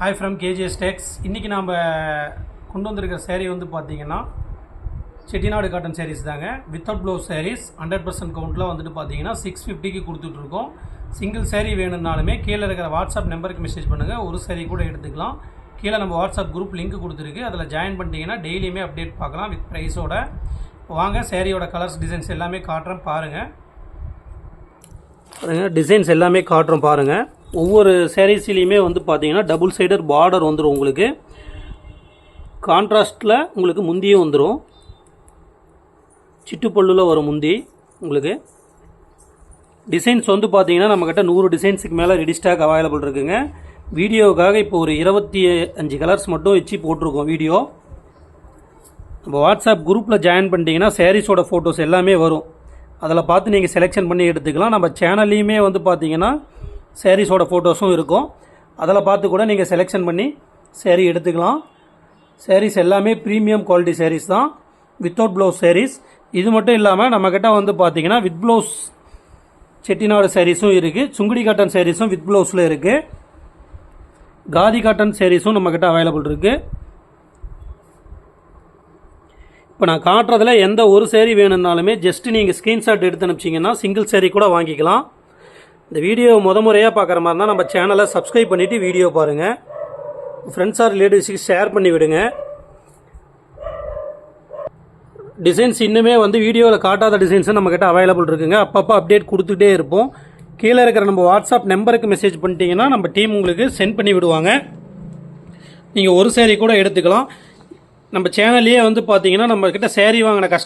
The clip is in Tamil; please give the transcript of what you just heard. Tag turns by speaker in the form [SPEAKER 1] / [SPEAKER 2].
[SPEAKER 1] ஹாய் ஃப்ரம் கேஜிஎஸ் டெக்ஸ் இன்றைக்கி நாம் கொண்டு வந்திருக்கிற சேரீ வந்து பார்த்தீங்கன்னா செட்டிநாடு காட்டன் சேரீஸ் தாங்க. Without blouse saris hundred percent கவுண்ட்டில் வந்துட்டு பார்த்தீங்கன்னா சிக்ஸ் ஃபிஃப்டிக்கு கொடுத்துட்ருக்கோம் சிங்கிள் சேரீ வேணும்னாலுமே கீழே இருக்கிற வாட்ஸ்அப் நம்பருக்கு மெசேஜ் பண்ணுங்கள் ஒரு சேரீ கூட எடுத்துக்கலாம். கீழே நம்ம வாட்ஸ்அப் குரூப் லிங்க் கொடுத்துருக்கு. அதில் ஜாயின் பண்ணிட்டீங்கன்னா டெய்லியுமே அப்டேட் பார்க்கலாம் வித் ப்ரைஸோட வாங்க சேரீயோட கலர்ஸ் டிசைன்ஸ் எல்லாமே காட்டுறேன் பாருங்கள் பாருங்கள் டிசைன்ஸ் எல்லாமே காட்டுறோம் பாருங்கள் ஒவ்வொரு சேரீஸ்லேயுமே வந்து பார்த்தீங்கன்னா டபுள் சைடர் பார்டர் வந்துடும் உங்களுக்கு. கான்ட்ராஸ்டில் உங்களுக்கு முந்தியும் வந்துடும் சிட்டுப்பல்லுல வரும் முந்தி உங்களுக்கு. டிசைன்ஸ் வந்து பார்த்தீங்கன்னா நம்மக்கிட்ட நூறு டிசைன்ஸுக்கு மேலே ரெடி ஸ்டாக் அவைலபிள் இருக்குங்க. வீடியோவுக்காக இப்போ ஒரு இருபத்தி அஞ்சு கலர்ஸ் மட்டும் வச்சு போட்டிருக்கோம் வீடியோ. நம்ம வாட்ஸ்அப் குரூப்பில் ஜாயின் பண்ணிட்டீங்கன்னா சாரீஸோட ஃபோட்டோஸ் எல்லாமே வரும். அதில் பார்த்து நீங்கள் செலெக்ஷன் பண்ணி எடுத்துக்கலாம். நம்ம சேனல்லையுமே வந்து பார்த்தீங்கன்னா சேரீஸோட ஃபோட்டோஸும் இருக்கும். அதில் பார்த்து கூட நீங்கள் செலெக்ஷன் பண்ணி சேரீ எடுத்துக்கலாம். சேரீஸ் எல்லாமே ப்ரீமியம் குவாலிட்டி சேரீஸ் தான். வித்தவுட் ப்ளவுஸ் சேரீஸ் இது மட்டும் இல்லாமல் நம்மக்கிட்ட வந்து பார்த்தீங்கன்னா வித் ப்ளவுஸ் செட்டிநாடு சேரீஸும் இருக்குது சுங்குடி காட்டன் சேரீஸும் வித் ப்ளவுஸில் இருக்குது காதி காட்டன் சேரீஸும் நம்மக்கிட்ட அவைலபிள் இருக்குது இப்போ நான் காட்டுறதுல எந்த ஒரு சேரீ வேணும்னாலுமே ஜஸ்ட் நீங்கள் ஸ்க்ரீன்ஷாட் எடுத்து அனுப்பிச்சிங்கன்னா சிங்கிள் சேரீ கூட வாங்கிக்கலாம். இந்த வீடியோ முத முறையாக பார்க்குற மாதிரி இருந்தால் நம்ம சேனலை சப்ஸ்கிரைப் பண்ணிவிட்டு வீடியோ பாருங்கள் ஃப்ரெண்ட்ஸ் ஆர் ரிலேட்டிவ்ஸுக்கு ஷேர் பண்ணி விடுங்க. டிசைன்ஸ் இன்னுமே வந்து வீடியோவில் காட்டாத டிசைன்ஸும் நம்மக்கிட்ட அவைலபிள் இருக்குங்க. அப்பப்போ அப்டேட் கொடுத்துட்டே இருப்போம். கீழே இருக்கிற நம்ம வாட்ஸ்அப் நம்பருக்கு மெசேஜ் பண்ணிட்டீங்கன்னா நம்ம டீம் உங்களுக்கு சென்ட் பண்ணி விடுவாங்க. நீங்கள் ஒரு சேரீ கூட எடுத்துக்கலாம். நம்ம சேனல்லையே வந்து பார்த்தீங்கன்னா நம்மக்கிட்ட சேரீ வாங்கின கஷ்டம்